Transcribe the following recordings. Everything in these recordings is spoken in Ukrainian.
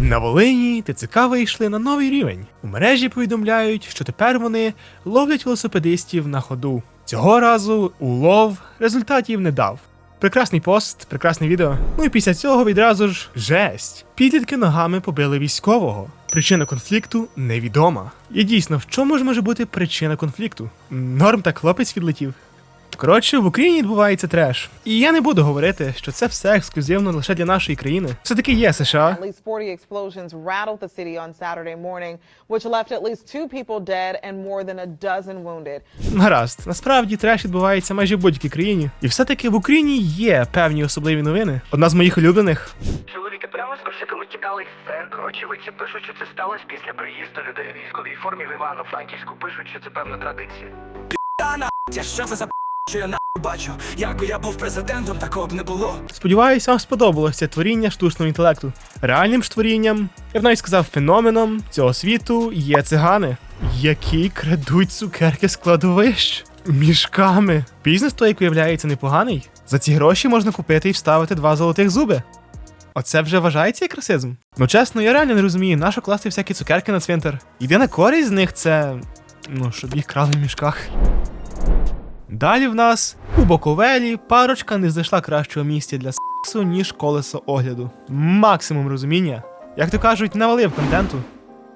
На Волині ТЦК вийшли на новий рівень. У мережі повідомляють, що тепер вони ловлять велосипедистів на ходу. Цього разу улов результатів не дав. Прекрасний пост, прекрасне відео. Ну і після цього відразу ж жесть. Підлітки ногами побили військового. Причина конфлікту невідома. І дійсно, в чому ж може бути причина конфлікту? Норм так хлопець відлетів. Коротше, в Україні відбувається треш. І я не буду говорити, що це все ексклюзивно лише для нашої країни. Все таки є США, At least 40 explosions rattled the city on Saturday morning, which left at least two people dead and more than a dozen wounded. Гаразд, насправді треш відбувається майже в будь-якій країні. І все-таки в Україні є певні особливі новини. Одна з моїх улюблених. Чоловіки прямо з кошиками тікали з центру. Очевидці пишуть, що це сталося після приїзду людей у військовій формі в Івано-Франківську. Пишуть, що це певна традиція. Та на що це за що я на бачу? Якби я був президентом, такого б не було. Сподіваюся, вам сподобалося творіння штучного інтелекту. Реальним ж творінням, я б навіть сказав, феноменом цього світу є цигани, які крадуть цукерки з кладовищ мішками. Бізнес той, як виявляється, непоганий. За ці гроші можна купити і вставити два золотих зуби. Оце вже вважається як расизм? Ну чесно, я реально не розумію, на що класти всякі цукерки на цвинтар. Єдина користь з них це. ну, щоб їх крали в мішках. Далі в нас у Боковелі парочка не знайшла кращого місця для сексу, ніж колесо огляду. Максимум розуміння. Як то кажуть, навалив контенту.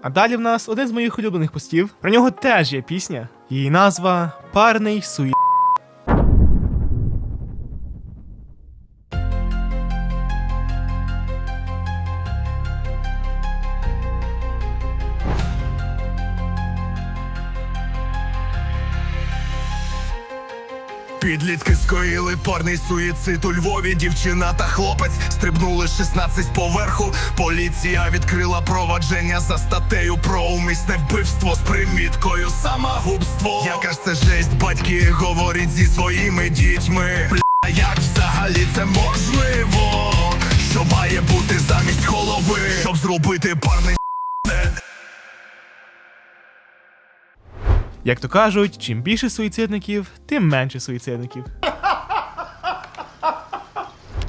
А далі в нас один з моїх улюблених постів. Про нього теж є пісня. Її назва Парний суї. Підлітки скоїли парний суїцид у Львові. Дівчина та хлопець стрибнули 16 поверху. Поліція відкрила провадження за статтею про умисне вбивство з приміткою самогубство. Яка ж це жесть, батьки говорять зі своїми дітьми. Бля, як взагалі це можливо? Що має бути замість голови, щоб зробити парний Як то кажуть, чим більше суїцидників, тим менше суїцидників.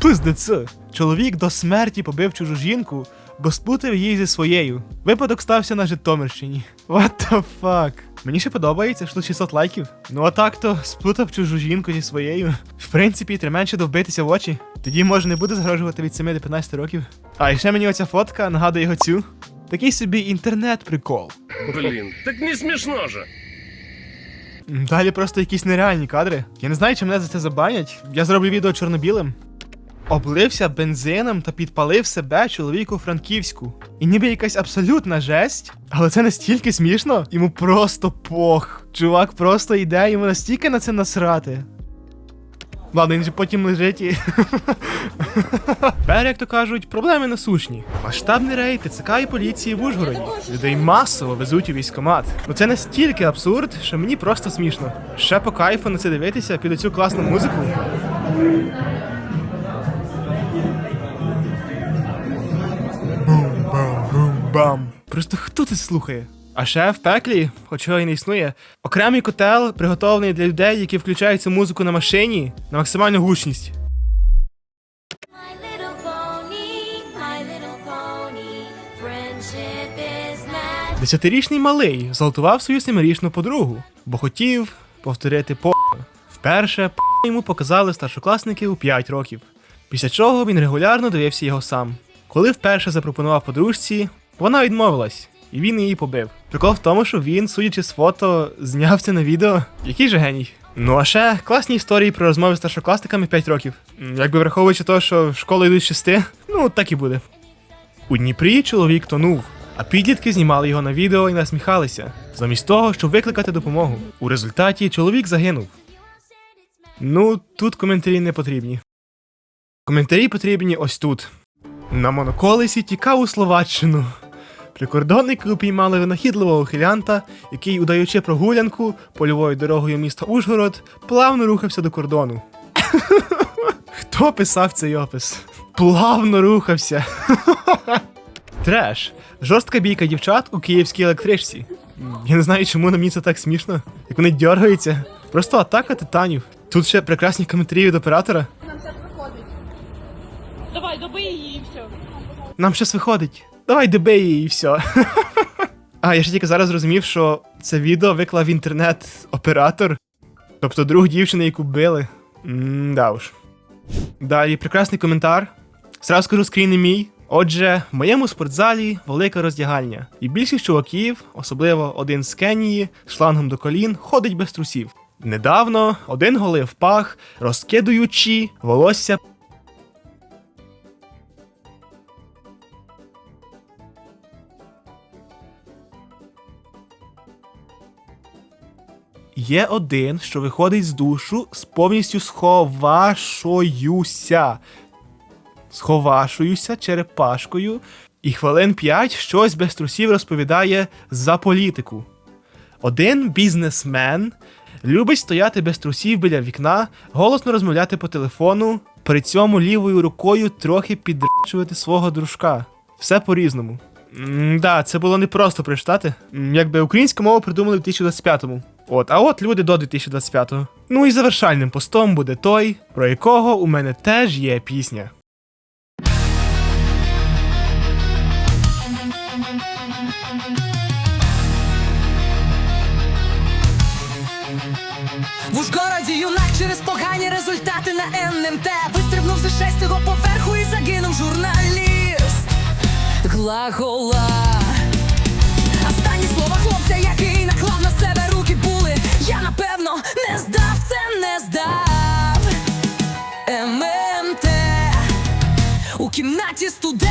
Пиздеце. Чоловік до смерті побив чужу жінку, бо сплутав її зі своєю. Випадок стався на Житомирщині. What the fuck? Мені ще подобається, що тут 600 лайків. Ну а так то сплутав чужу жінку зі своєю. В принципі, треба менше довбитися в очі. Тоді може не буде загрожувати від 7 до 15 років. А ще мені оця фотка нагадує його цю. Такий собі інтернет-прикол. Блін, так не смішно же. Далі просто якісь нереальні кадри. Я не знаю, чи мене за це забанять. Я зроблю відео чорно-білим. Облився бензином та підпалив себе чоловіку Франківську. І ніби якась абсолютна жесть, але це настільки смішно, йому просто пох. Чувак просто йде, йому настільки на це насрати. Ладно, він же потім лежить і. Тепер, як то кажуть, проблеми насущні. Масштабний рейд ТЦК і поліції в Ужгороді. Людей масово везуть у військкомат. Ну це настільки абсурд, що мені просто смішно. Ще по кайфу на це дивитися під оцю класну музику. Бум-бам-бум-бам. Просто хто це слухає? А ще в пеклі, хоч його і не існує, окремий котел, приготовлений для людей, які включають цю музику на машині на максимальну гучність. Десятирічний малий зґвалтував свою семирічну подругу, бо хотів повторити по. Вперше п йому показали старшокласники у 5 років. Після чого він регулярно дивився його сам. Коли вперше запропонував подружці, вона відмовилась, і він її побив. Прикол в тому, що він, судячи з фото, зняв це на відео. Який же геній. Ну а ще класні історії про розмови з старшокласниками 5 років. Якби враховуючи те, що в школу йдуть з 6, ну так і буде. У Дніпрі чоловік тонув, а підлітки знімали його на відео і насміхалися, замість того, щоб викликати допомогу. У результаті чоловік загинув. Ну, тут коментарі не потрібні. Коментарі потрібні ось тут. На моноколесі тікав у Словаччину. Прикордонники упіймали винахідливого ухилянта, який, удаючи прогулянку польовою дорогою міста Ужгород, плавно рухався до кордону. Хто писав цей опис? Плавно рухався. Треш. Жорстка бійка дівчат у київській електричці. Я не знаю, чому на мені це так смішно. Як вони дергаються. Просто атака титанів. Тут ще прекрасні коментарі від оператора. Нам щось виходить. Давай, добий її і все. Нам щось виходить. Давай деби її і все. А, я ж тільки зараз зрозумів, що це відео виклав інтернет оператор, тобто друг дівчини, яку били. М-да уж. Далі прекрасний коментар. Зразу скажу скрін не мій. Отже, в моєму спортзалі велика роздягальня, і більшість чуваків, особливо один з Кенії, з шлангом до колін, ходить без трусів. Недавно один голив пах, розкидуючи волосся Є один, що виходить з душу з повністю сховашуюся. Сховашуюся черепашкою, і хвилин п'ять щось без трусів розповідає за політику. Один бізнесмен любить стояти без трусів біля вікна, голосно розмовляти по телефону, при цьому лівою рукою трохи підрачувати свого дружка. Все по-різному. Да, це було не просто прочитати. Якби українську мову придумали в 2025-му. От, а от люди до 2025-го. Ну і завершальним постом буде той, про якого у мене теж є пісня. В Ужгороді юнак через погані результати на НМТ Вистрибнув з шестого поверху і загинув журналіст Глагола ці студенти.